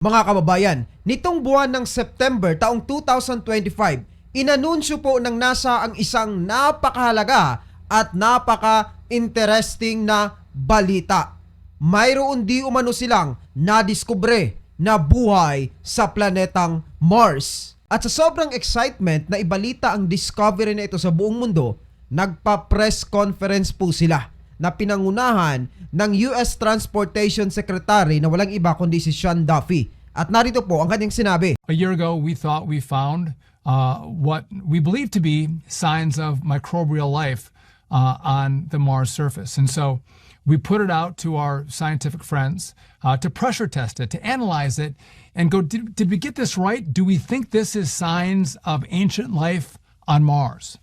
Mga kababayan, nitong buwan ng September taong 2025, inanunsyo po ng NASA ang isang napakahalaga at napaka-interesting na balita. Mayroon di umano silang nadiskubre na buhay sa planetang Mars. At sa sobrang excitement na ibalita ang discovery na ito sa buong mundo, nagpa-press conference po sila na pinangunahan ng US Transportation Secretary na walang iba kundi si Sean Duffy. At narito po ang kanyang sinabi. A year ago, we thought we found uh, what we believe to be signs of microbial life uh, on the Mars surface. And so we put it out to our scientific friends uh, to pressure test it, to analyze it, and go, did, did we get this right? Do we think this is signs of ancient life on Mars?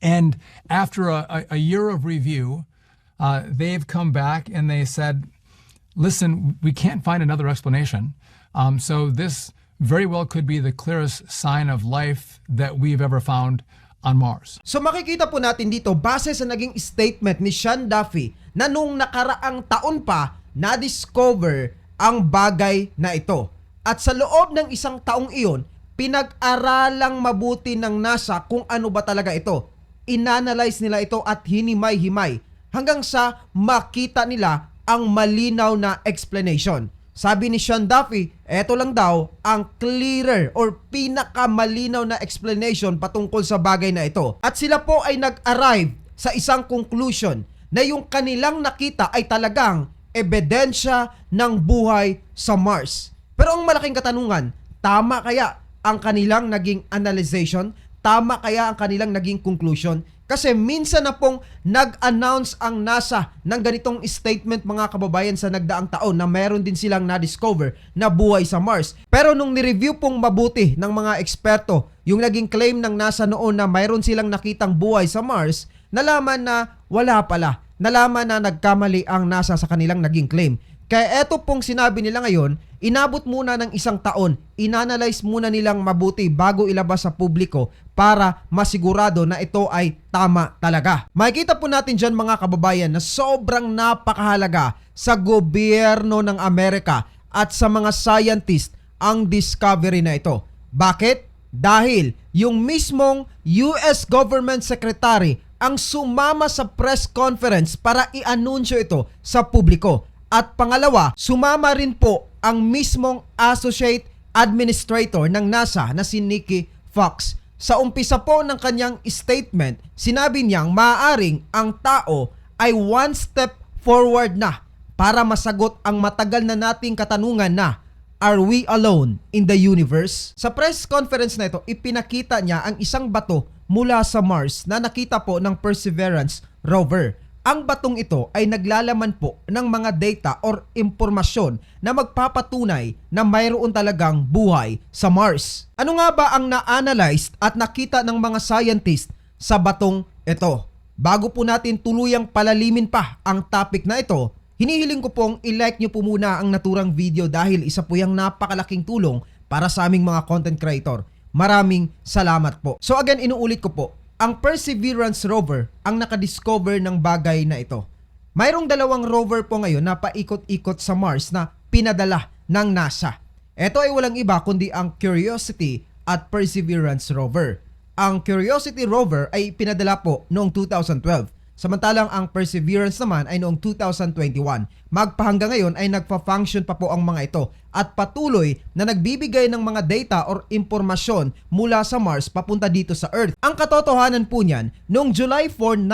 And after a, a, a year of review, uh, they've come back and they said, listen, we can't find another explanation. Um, so this very well could be the clearest sign of life that we've ever found on Mars. So makikita po natin dito base sa naging statement ni Sean Duffy na nung nakaraang taon pa na-discover ang bagay na ito. At sa loob ng isang taong iyon, pinag-aralang mabuti ng NASA kung ano ba talaga ito. Inanalyze nila ito at hinimay-himay hanggang sa makita nila ang malinaw na explanation. Sabi ni Sean Duffy, eto lang daw ang clearer or pinakamalinaw na explanation patungkol sa bagay na ito. At sila po ay nag-arrive sa isang conclusion na yung kanilang nakita ay talagang ebidensya ng buhay sa Mars. Pero ang malaking katanungan, tama kaya ang kanilang naging analyzation? Tama kaya ang kanilang naging conclusion? Kasi minsan na pong nag-announce ang NASA ng ganitong statement mga kababayan sa nagdaang taon na meron din silang na-discover na buhay sa Mars. Pero nung ni-review pong mabuti ng mga eksperto yung naging claim ng NASA noon na mayroon silang nakitang buhay sa Mars, nalaman na wala pala. Nalaman na nagkamali ang NASA sa kanilang naging claim. Kaya eto pong sinabi nila ngayon, inabot muna ng isang taon, inanalyze muna nilang mabuti bago ilabas sa publiko para masigurado na ito ay tama talaga. Makikita po natin dyan mga kababayan na sobrang napakahalaga sa gobyerno ng Amerika at sa mga scientist ang discovery na ito. Bakit? Dahil yung mismong US Government Secretary ang sumama sa press conference para i-anunsyo ito sa publiko. At pangalawa, sumama rin po ang mismong Associate Administrator ng NASA na si Nikki Fox. Sa umpisa po ng kanyang statement, sinabi niyang maaring ang tao ay one step forward na para masagot ang matagal na nating katanungan na Are we alone in the universe? Sa press conference na ito, ipinakita niya ang isang bato mula sa Mars na nakita po ng Perseverance rover. Ang batong ito ay naglalaman po ng mga data or impormasyon na magpapatunay na mayroon talagang buhay sa Mars. Ano nga ba ang na-analyze at nakita ng mga scientist sa batong ito? Bago po natin tuluyang palalimin pa ang topic na ito, hinihiling ko pong i-like nyo po muna ang naturang video dahil isa po yung napakalaking tulong para sa aming mga content creator. Maraming salamat po. So again, inuulit ko po, ang Perseverance rover ang nakadiscover ng bagay na ito. Mayroong dalawang rover po ngayon na paikot-ikot sa Mars na pinadala ng NASA. Ito ay walang iba kundi ang Curiosity at Perseverance rover. Ang Curiosity rover ay pinadala po noong 2012. Samantalang ang Perseverance naman ay noong 2021. Magpahanggang ngayon ay nagpa-function pa po ang mga ito at patuloy na nagbibigay ng mga data or impormasyon mula sa Mars papunta dito sa Earth. Ang katotohanan po niyan, noong July 4,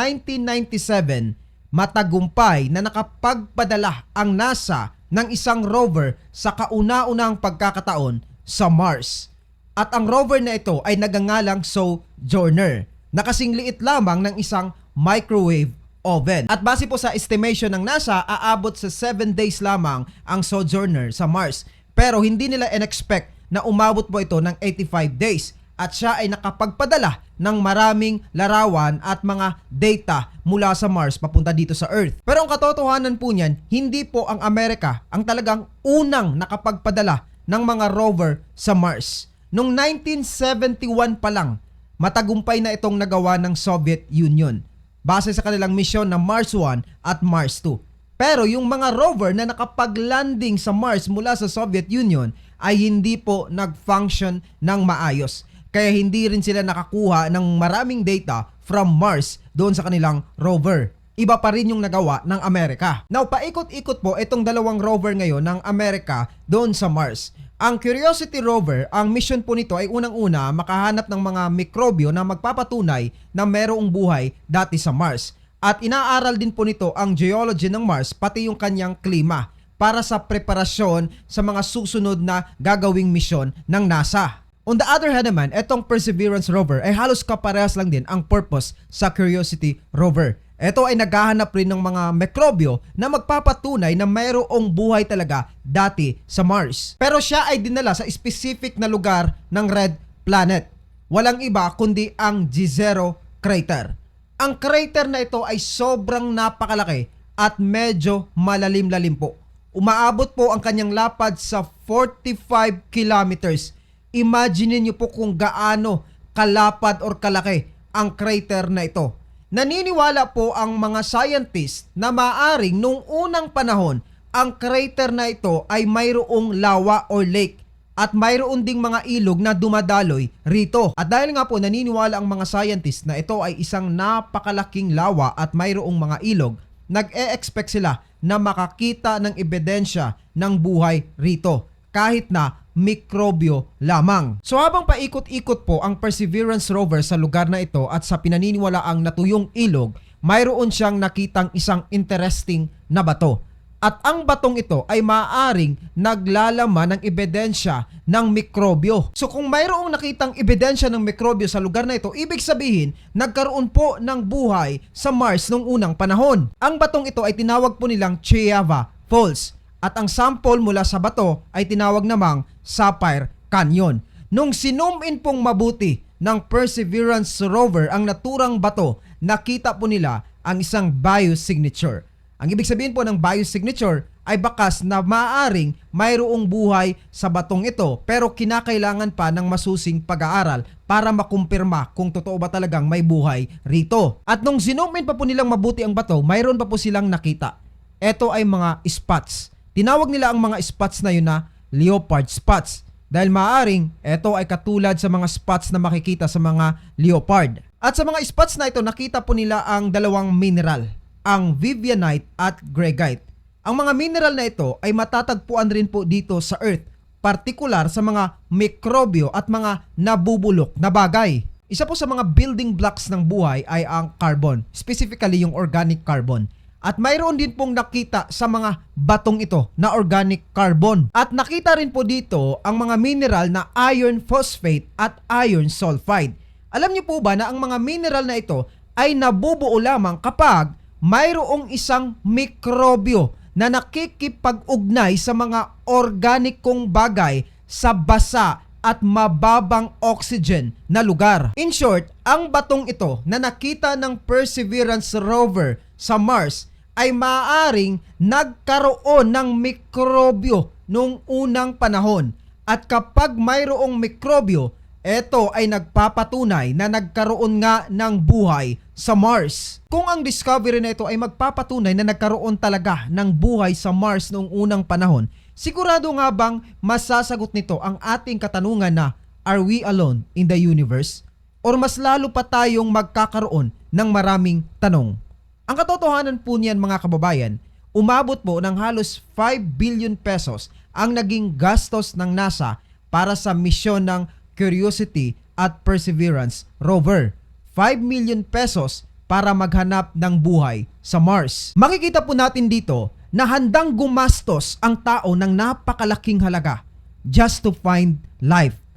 1997, matagumpay na nakapagpadala ang NASA ng isang rover sa kauna-unang pagkakataon sa Mars. At ang rover na ito ay nagangalang Sojourner. Nakasing liit lamang ng isang microwave oven. At base po sa estimation ng NASA, aabot sa 7 days lamang ang Sojourner sa Mars. Pero hindi nila in-expect na umabot po ito ng 85 days at siya ay nakapagpadala ng maraming larawan at mga data mula sa Mars papunta dito sa Earth. Pero ang katotohanan po niyan, hindi po ang Amerika ang talagang unang nakapagpadala ng mga rover sa Mars. Noong 1971 pa lang, matagumpay na itong nagawa ng Soviet Union base sa kanilang misyon na Mars 1 at Mars 2. Pero yung mga rover na nakapag-landing sa Mars mula sa Soviet Union ay hindi po nag-function ng maayos. Kaya hindi rin sila nakakuha ng maraming data from Mars doon sa kanilang rover. Iba pa rin yung nagawa ng Amerika. Now, paikot-ikot po itong dalawang rover ngayon ng Amerika doon sa Mars. Ang Curiosity rover, ang mission po nito ay unang-una makahanap ng mga mikrobyo na magpapatunay na merong buhay dati sa Mars. At inaaral din po nito ang geology ng Mars pati yung kanyang klima para sa preparasyon sa mga susunod na gagawing misyon ng NASA. On the other hand naman, itong Perseverance rover ay halos kaparehas lang din ang purpose sa Curiosity rover. Ito ay naghahanap rin ng mga mikrobyo na magpapatunay na mayroong buhay talaga dati sa Mars. Pero siya ay dinala sa specific na lugar ng Red Planet. Walang iba kundi ang G0 crater. Ang crater na ito ay sobrang napakalaki at medyo malalim-lalim po. Umaabot po ang kanyang lapad sa 45 kilometers. Imagine niyo po kung gaano kalapad or kalaki ang crater na ito. Naniniwala po ang mga scientist na maaring nung unang panahon ang crater na ito ay mayroong lawa or lake at mayroon ding mga ilog na dumadaloy rito. At dahil nga po naniniwala ang mga scientist na ito ay isang napakalaking lawa at mayroong mga ilog, nag-e-expect sila na makakita ng ebidensya ng buhay rito kahit na mikrobyo lamang. So habang paikot-ikot po ang Perseverance rover sa lugar na ito at sa pinaniniwalaang natuyong ilog, mayroon siyang nakitang isang interesting na bato. At ang batong ito ay maaaring naglalaman ng ebidensya ng mikrobyo. So kung mayroong nakitang ebidensya ng mikrobyo sa lugar na ito, ibig sabihin nagkaroon po ng buhay sa Mars nung unang panahon. Ang batong ito ay tinawag po nilang Chiava Falls at ang sample mula sa bato ay tinawag namang Sapphire Canyon. Nung sinom in pong mabuti ng Perseverance rover ang naturang bato, nakita po nila ang isang biosignature. Ang ibig sabihin po ng biosignature ay bakas na maaring mayroong buhay sa batong ito pero kinakailangan pa ng masusing pag-aaral para makumpirma kung totoo ba talagang may buhay rito. At nung sinumin pa po nilang mabuti ang bato, mayroon pa po silang nakita. Ito ay mga spots. Tinawag nila ang mga spots na yun na leopard spots. Dahil maaring ito ay katulad sa mga spots na makikita sa mga leopard. At sa mga spots na ito, nakita po nila ang dalawang mineral, ang Vivianite at Gregite. Ang mga mineral na ito ay matatagpuan rin po dito sa Earth, partikular sa mga mikrobyo at mga nabubulok na bagay. Isa po sa mga building blocks ng buhay ay ang carbon, specifically yung organic carbon. At mayroon din pong nakita sa mga batong ito na organic carbon. At nakita rin po dito ang mga mineral na iron phosphate at iron sulfide. Alam niyo po ba na ang mga mineral na ito ay nabubuo lamang kapag mayroong isang mikrobyo na nakikipag-ugnay sa mga organikong bagay sa basa at mababang oxygen na lugar. In short, ang batong ito na nakita ng Perseverance rover sa Mars ay maaaring nagkaroon ng mikrobyo nung unang panahon. At kapag mayroong mikrobyo, ito ay nagpapatunay na nagkaroon nga ng buhay sa Mars. Kung ang discovery na ito ay magpapatunay na nagkaroon talaga ng buhay sa Mars noong unang panahon, sigurado nga bang masasagot nito ang ating katanungan na are we alone in the universe? Or mas lalo pa tayong magkakaroon ng maraming tanong? Ang katotohanan po niyan mga kababayan, umabot po ng halos 5 billion pesos ang naging gastos ng NASA para sa misyon ng Curiosity at Perseverance rover. 5 million pesos para maghanap ng buhay sa Mars. Makikita po natin dito na handang gumastos ang tao ng napakalaking halaga just to find life.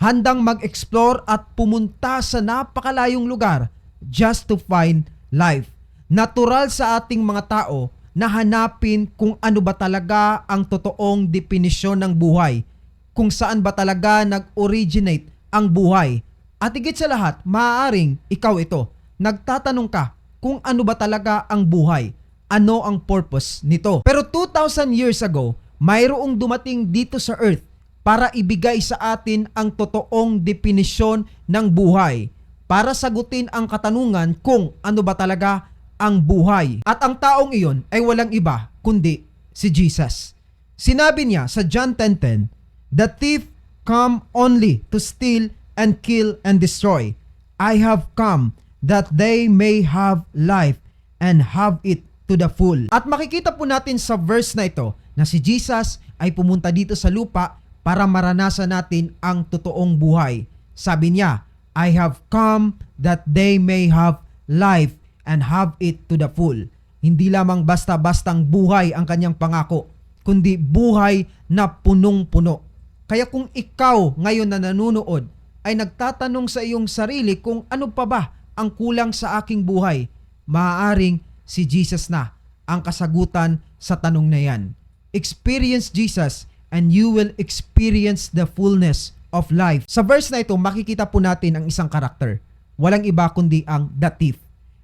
Handang mag-explore at pumunta sa napakalayong lugar just to find life. Natural sa ating mga tao na hanapin kung ano ba talaga ang totoong definisyon ng buhay. Kung saan ba talaga nag-originate ang buhay. At higit sa lahat, maaaring ikaw ito. Nagtatanong ka kung ano ba talaga ang buhay. Ano ang purpose nito. Pero 2,000 years ago, mayroong dumating dito sa earth para ibigay sa atin ang totoong definisyon ng buhay. Para sagutin ang katanungan kung ano ba talaga ang buhay. At ang taong iyon ay walang iba kundi si Jesus. Sinabi niya sa John 10.10, The thief come only to steal and kill and destroy. I have come that they may have life and have it to the full. At makikita po natin sa verse na ito na si Jesus ay pumunta dito sa lupa para maranasan natin ang totoong buhay. Sabi niya, I have come that they may have life and have it to the full. Hindi lamang basta-bastang buhay ang kanyang pangako, kundi buhay na punong-puno. Kaya kung ikaw ngayon na nanunood ay nagtatanong sa iyong sarili kung ano pa ba ang kulang sa aking buhay, maaaring si Jesus na ang kasagutan sa tanong na yan. Experience Jesus and you will experience the fullness of life. Sa verse na ito, makikita po natin ang isang karakter. Walang iba kundi ang the thief.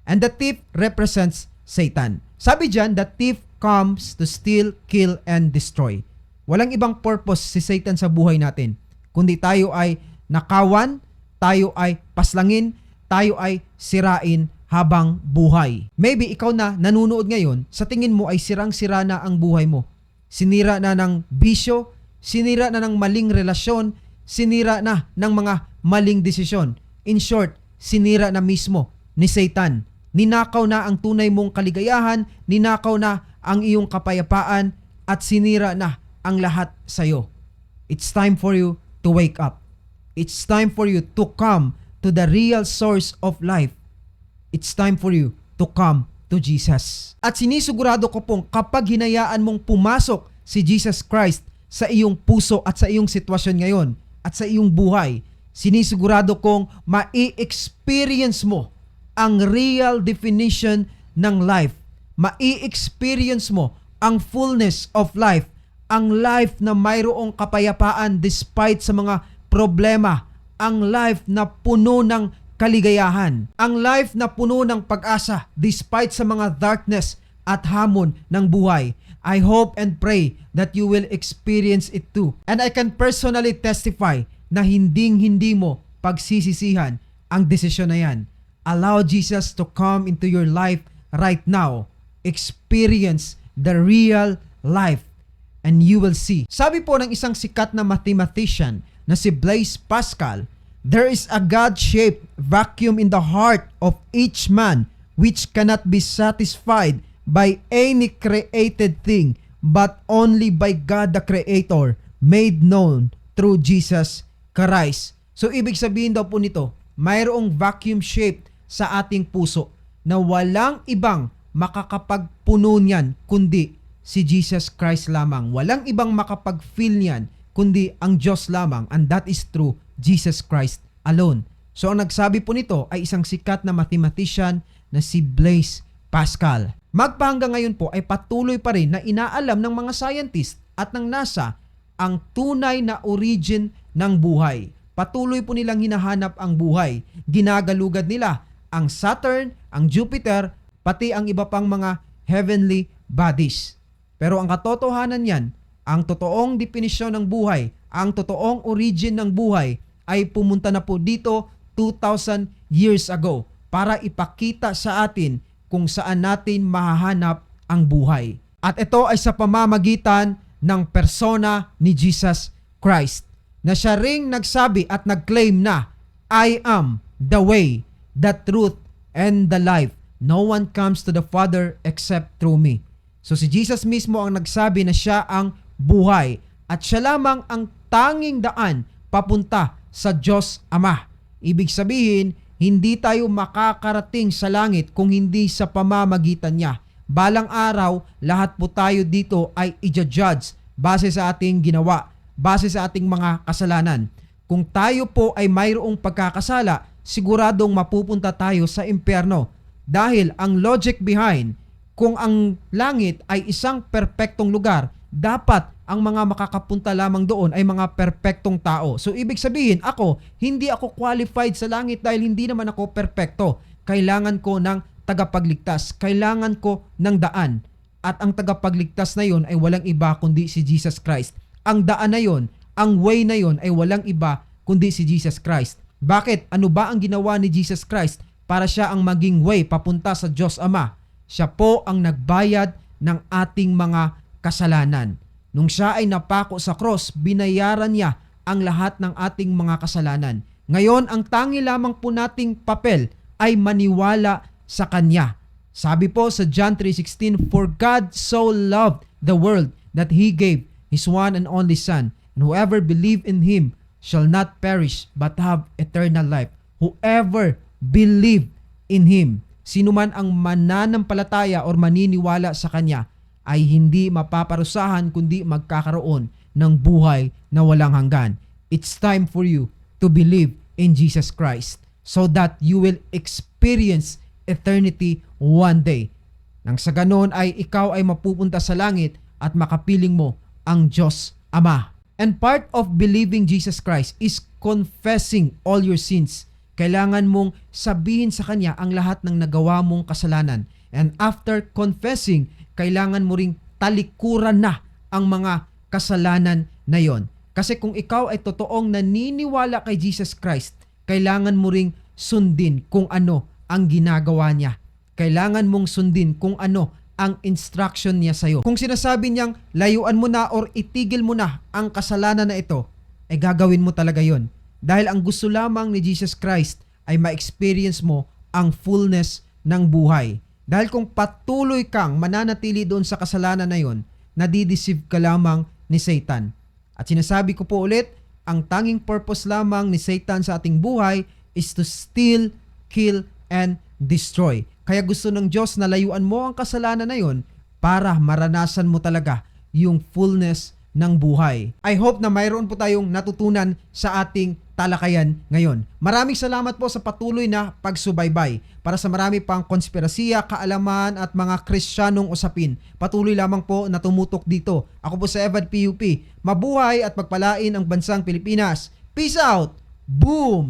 And the thief represents Satan. Sabi dyan, the thief comes to steal, kill, and destroy. Walang ibang purpose si Satan sa buhay natin, kundi tayo ay nakawan, tayo ay paslangin, tayo ay sirain habang buhay. Maybe ikaw na nanunood ngayon, sa tingin mo ay sirang-sira na ang buhay mo. Sinira na ng bisyo, sinira na ng maling relasyon, sinira na ng mga maling desisyon. In short, sinira na mismo ni Satan. Ninakaw na ang tunay mong kaligayahan, ninakaw na ang iyong kapayapaan, at sinira na ang lahat sa iyo. It's time for you to wake up. It's time for you to come to the real source of life. It's time for you to come to Jesus. At sinisigurado ko pong kapag hinayaan mong pumasok si Jesus Christ sa iyong puso at sa iyong sitwasyon ngayon at sa iyong buhay, sinisigurado kong mai-experience mo ang real definition ng life. Mai-experience mo ang fullness of life, ang life na mayroong kapayapaan despite sa mga problema, ang life na puno ng kaligayahan, ang life na puno ng pag-asa despite sa mga darkness at hamon ng buhay. I hope and pray that you will experience it too. And I can personally testify na hinding-hindi mo pagsisisihan ang desisyon na yan. Allow Jesus to come into your life right now. Experience the real life and you will see. Sabi po ng isang sikat na mathematician na si Blaise Pascal, there is a God-shaped vacuum in the heart of each man which cannot be satisfied by any created thing but only by God the Creator made known through Jesus Christ. So ibig sabihin daw po nito, mayroong vacuum shaped sa ating puso na walang ibang makakapagpuno niyan kundi si Jesus Christ lamang. Walang ibang makapag-fill niyan kundi ang Diyos lamang and that is true Jesus Christ alone. So ang nagsabi po nito ay isang sikat na mathematician na si Blaise Pascal. Magpahanggang ngayon po ay patuloy pa rin na inaalam ng mga scientist at ng NASA ang tunay na origin ng buhay. Patuloy po nilang hinahanap ang buhay. Ginagalugad nila ang Saturn, ang Jupiter, pati ang iba pang mga heavenly bodies. Pero ang katotohanan niyan, ang totoong definisyon ng buhay, ang totoong origin ng buhay ay pumunta na po dito 2,000 years ago para ipakita sa atin kung saan natin mahahanap ang buhay. At ito ay sa pamamagitan ng persona ni Jesus Christ na siya ring nagsabi at nagclaim na I am the way, the truth, and the life. No one comes to the Father except through me. So si Jesus mismo ang nagsabi na siya ang buhay at siya lamang ang tanging daan papunta sa Diyos Ama. Ibig sabihin, hindi tayo makakarating sa langit kung hindi sa pamamagitan niya. Balang araw, lahat po tayo dito ay i-judge base sa ating ginawa, base sa ating mga kasalanan. Kung tayo po ay mayroong pagkakasala, siguradong mapupunta tayo sa impyerno. Dahil ang logic behind, kung ang langit ay isang perpektong lugar, dapat ang mga makakapunta lamang doon ay mga perpektong tao. So ibig sabihin, ako, hindi ako qualified sa langit dahil hindi naman ako perpekto. Kailangan ko ng tagapagligtas. Kailangan ko ng daan. At ang tagapagligtas na yon ay walang iba kundi si Jesus Christ. Ang daan na yon, ang way na yon ay walang iba kundi si Jesus Christ. Bakit? Ano ba ang ginawa ni Jesus Christ para siya ang maging way papunta sa Diyos Ama? Siya po ang nagbayad ng ating mga kasalanan. Nung siya ay napako sa cross, binayaran niya ang lahat ng ating mga kasalanan. Ngayon, ang tangi lamang po nating papel ay maniwala sa Kanya. Sabi po sa John 3.16, For God so loved the world that He gave His one and only Son, and whoever believe in Him shall not perish but have eternal life. Whoever believe in Him, sino man ang mananampalataya or maniniwala sa Kanya, ay hindi mapaparusahan kundi magkakaroon ng buhay na walang hanggan. It's time for you to believe in Jesus Christ so that you will experience eternity one day. Nang sa ganon ay ikaw ay mapupunta sa langit at makapiling mo ang Diyos Ama. And part of believing Jesus Christ is confessing all your sins. Kailangan mong sabihin sa Kanya ang lahat ng nagawa mong kasalanan. And after confessing, kailangan mo ring talikuran na ang mga kasalanan na yon. Kasi kung ikaw ay totoong naniniwala kay Jesus Christ, kailangan mo ring sundin kung ano ang ginagawa niya. Kailangan mong sundin kung ano ang instruction niya sa'yo. Kung sinasabi niyang layuan mo na or itigil mo na ang kasalanan na ito, ay gagawin mo talaga yon. Dahil ang gusto lamang ni Jesus Christ ay ma-experience mo ang fullness ng buhay. Dahil kung patuloy kang mananatili doon sa kasalanan na yon, nadideceive ka lamang ni Satan. At sinasabi ko po ulit, ang tanging purpose lamang ni Satan sa ating buhay is to steal, kill, and destroy. Kaya gusto ng Diyos na layuan mo ang kasalanan na yon para maranasan mo talaga yung fullness ng buhay. I hope na mayroon po tayong natutunan sa ating talakayan ngayon. Maraming salamat po sa patuloy na pagsubaybay. Para sa marami pang konspirasiya, kaalaman at mga kristyanong usapin, patuloy lamang po na tumutok dito. Ako po sa Evad PUP. Mabuhay at pagpalain ang bansang Pilipinas. Peace out! Boom!